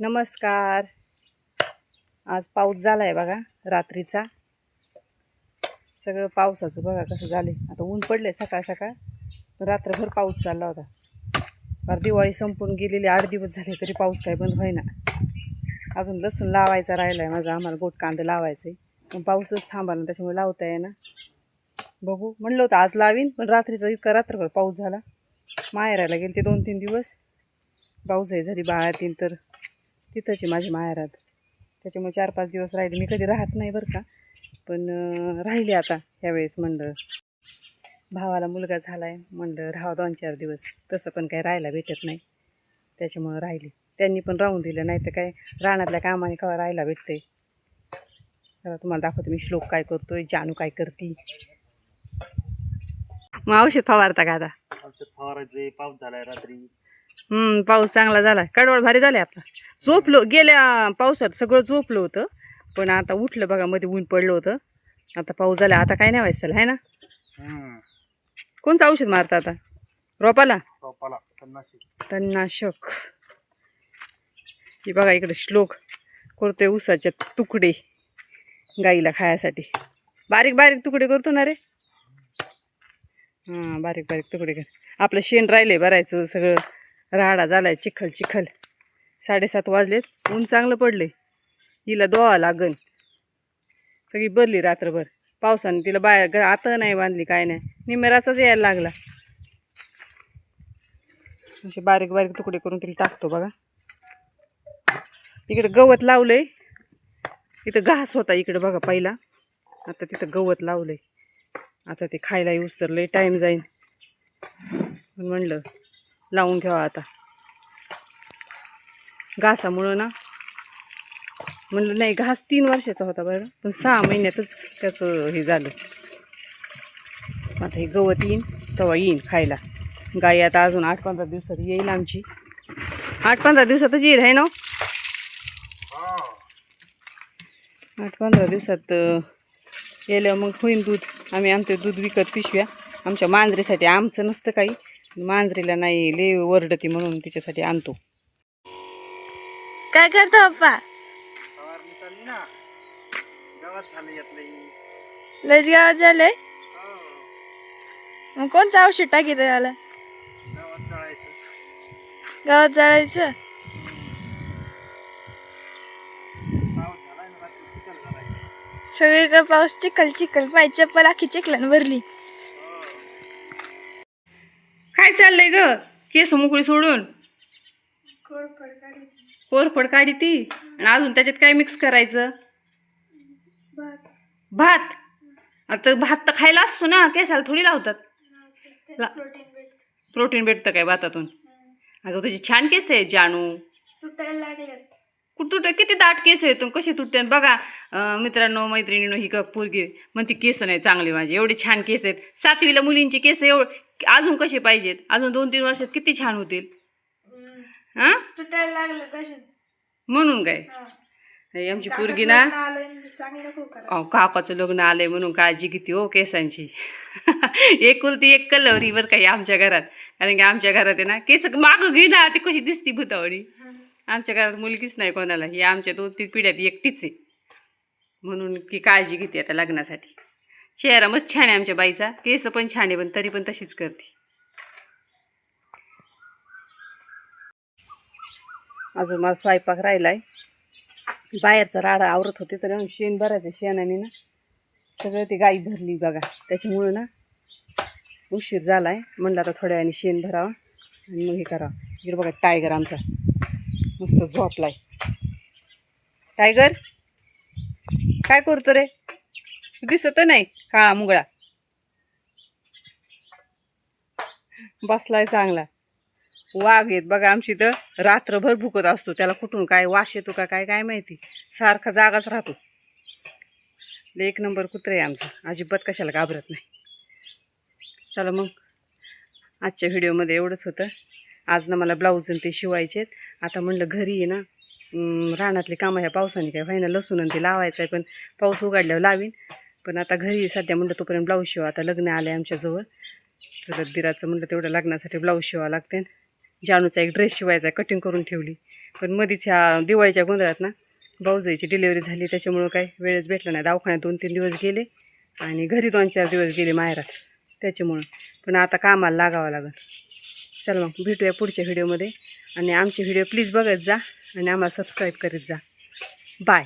नमस्कार. आज पाऊस झाला आहे बघा रात्रीचा. सगळं पावसाचं बघा कसं झाले आता ऊन पडले सकाळ सकाळ पण रात्रभर पाऊस चालला होता. फार दिवाळी संपून गेलेली आठ दिवस झाले तरी पाऊस काही बंद होईना अजून लसूण लावायचा राहिला आहे माझा आम्हाला गोट कांदे आहे पण पाऊसच थांबाला त्याच्यामुळे लावता येईना. बघू म्हणलं होतं आज लावीन पण रात्रीचा इतका रात्रभर पाऊस झाला. माहेरायला गेले ते दोन तीन दिवस. पाऊस आहे झाली बाळातील तर. तिथंच आहे माझी माहेरात. त्याच्यामुळे चार पाच दिवस राहिले. मी कधी राहत नाही बरं का. पण राहिले आता ह्यावेळेस म्हणलं भावाला मुलगा झाला आहे म्हणलं राहा दोन चार दिवस. तसं पण काही राहायला भेटत नाही. त्याच्यामुळं राहिली. त्यांनी पण राहून दिलं. नाही तर काय रानातल्या कामाने कवा राहायला भेटते तर तुम्हाला दाखवते मी श्लोक काय करतोय. जानू काय करती. मग औषध फवारता का आता? औषध फवारायचं पाऊस झालाय रात्री. पाऊस चांगला झाला. कडवळ भारी झाले आपला झोपलो गेल्या पावसात सगळं झोपलं होतं. पण आता उठलं बघा मध्ये ऊन पडलं होतं. आता पाऊस झाला आता काय नाही व्हायचं आहे ना? कोणचं औषध मारतं आता? रोपाला? तणनाशक हे बघा इकडे श्लोक करतोय उसाचे तुकडे गाईला खायासाठी. बारीक बारीक तुकडे करतो ना रे? हां बारीक बारीक तुकडे कर. आपलं शेण राहिले भरायचं सगळं. राडा झालाय चिखल चिखल. साडेसात वाजलेत. ऊन चांगलं पडले हिला दोवा लागन. सगळी बरली रात्रभर. पावसाने तिला बाहेर घ- आता नाही बांधली काय नाही. निमेराचाच यायला लागला. असे बारीक बारीक तुकडे करून तिला टाकतो बघा. इकडे गवत लावलंय. तिथं घास होता इकडे बघा पहिला. आता तिथं गवत लावलंय. आता ते खायला येऊस तर टाईम जाईन. पण म्हणलं लावून घ्यावा आता. घासामुळं ना. म्हणलं नाही घास तीन वर्षाचा होता बरं पण सहा महिन्यातच त्याचं हे झालं. आता हे गवत येईन तेव्हा येईन खायला. गाई आता अजून आठ पंधरा दिवसात येईल आमची. आठ पंधरा दिवसातच येईल आहे ना? आठ पंधरा दिवसात अं, येल्यावर मग होईन दूध. आम्ही आमचे दूध विकत पिशव्या. आमच्या मांजरीसाठी आमचं नसतं काही. मांजरीला नाही ले वरडती म्हणून तिच्यासाठी आणतो. काय करतो पप्पा? लस गावात झालंय? मग कोणचं औषध टाकीत त्याला गावात जळायचं. चिखल सगळीकडे पाऊस चिखल चिखल पाय चप्पल आखी चिखलन भरली काय चाललंय ग. केस मोकळी सोडून. कोरफड काढी ती. आणि अजून त्याच्यात काय मिक्स करायचं? भात. आता भात तर खायला असतो ना केसाला थोडी लावतात. ला- प्रोटीन भेटतं काय भातातून? अगं तुझी छान केस आहे जानू. तुटायला लागल्यात तुट किती दाट केस आहेत कसे तुटते? बघा मित्रांनो मैत्रिणीनो ही का पोरगी म्हणते केस नाही चांगले माझे एवढे छान केस आहेत. सातवीला मुलींचे केस एवढ अजून कसे पाहिजेत? अजून दोन तीन वर्षात किती छान होतील? हां? तुटायला लागलं तसे म्हणून काय? हे. आमची पोरगी ना करा अहो काकाचं लग्न आलंय म्हणून काळजी घेते हो केसांची. एकुलती एक कलवरी बरं काही आमच्या घरात. कारण की आमच्या घरात आहे ना केस मागं घे ना ती कशी दिसती भूतावणी आमच्या घरात मुलगीच नाही कोणाला. ही आमच्या दोन तीन पिढ्यात एकटीच आहे. म्हणून ती काळजी घेते आता लग्नासाठी. चेहरा मस्त छान आहे आमच्या बाईचा. केस पण छान आहे पण तरी पण तशीच करते. अजून माझा स्वयंपाक राहिला आहे बाहेरचा राडा आवरत होते तर शेण भरायचं शेणाने ना. सगळं ती गाई भरली बघा. त्याच्यामुळं ना उशीर झाला आहे म्हणलं आता थोड्या वेळाने शेण भरावं. आणि मग हे करावं. इकडे बघा टायगर आमचा. मस्त झोपलाय. टायगर काय करतो रे? तू दिसत नाही. काळा मुगळा. बसलाय चांगला. वाघ येत बघा आमची तर रात्रभर भुकत असतो. त्याला कुठून काय वास येतो का काय काय माहिती. सारखा जागाच राहतो. एक नंबर कुत्रे आहे आमचं. अजिबात कशाला घाबरत नाही. चला मग. आजच्या व्हिडिओमध्ये एवढंच होतं. आज ना मला ब्लाऊज आणि ते शिवायचे आता म्हणलं घरी आहे ना. अं, रानातली कामं ह्या पावसाने काय व्हायना लसूण आणि ते लावायचं आहे पण पाऊस उघडल्यावर लावीन. पण आता घरी सध्या म्हणलं तोपर्यंत ब्लाऊज शिवा. आता लग्न आलं आहे आमच्याजवळ चुलत दिराचं म्हणलं तेवढं लग्नासाठी ब्लाऊज शिवावं लागते. जानूचा एक ड्रेस शिवायचा कटिंग करून ठेवली. पण मधीच ह्या दिवाळीच्या गोंधळात ना भाऊजाईची डिलिव्हरी झाली. त्याच्यामुळं काय वेळच भेटला नाही. दवाखान्यात दोन तीन दिवस गेले आणि घरी दोन चार दिवस गेले माहेरात. त्याच्यामुळं. पण आता कामाला लागावं लागेल. चल मग भेटूया पुढच्या व्हिडिओमध्ये आणि आमचे व्हिडिओ प्लीज बघत जा आणि आम्हाला सबस्क्राईब करीत जा. बाय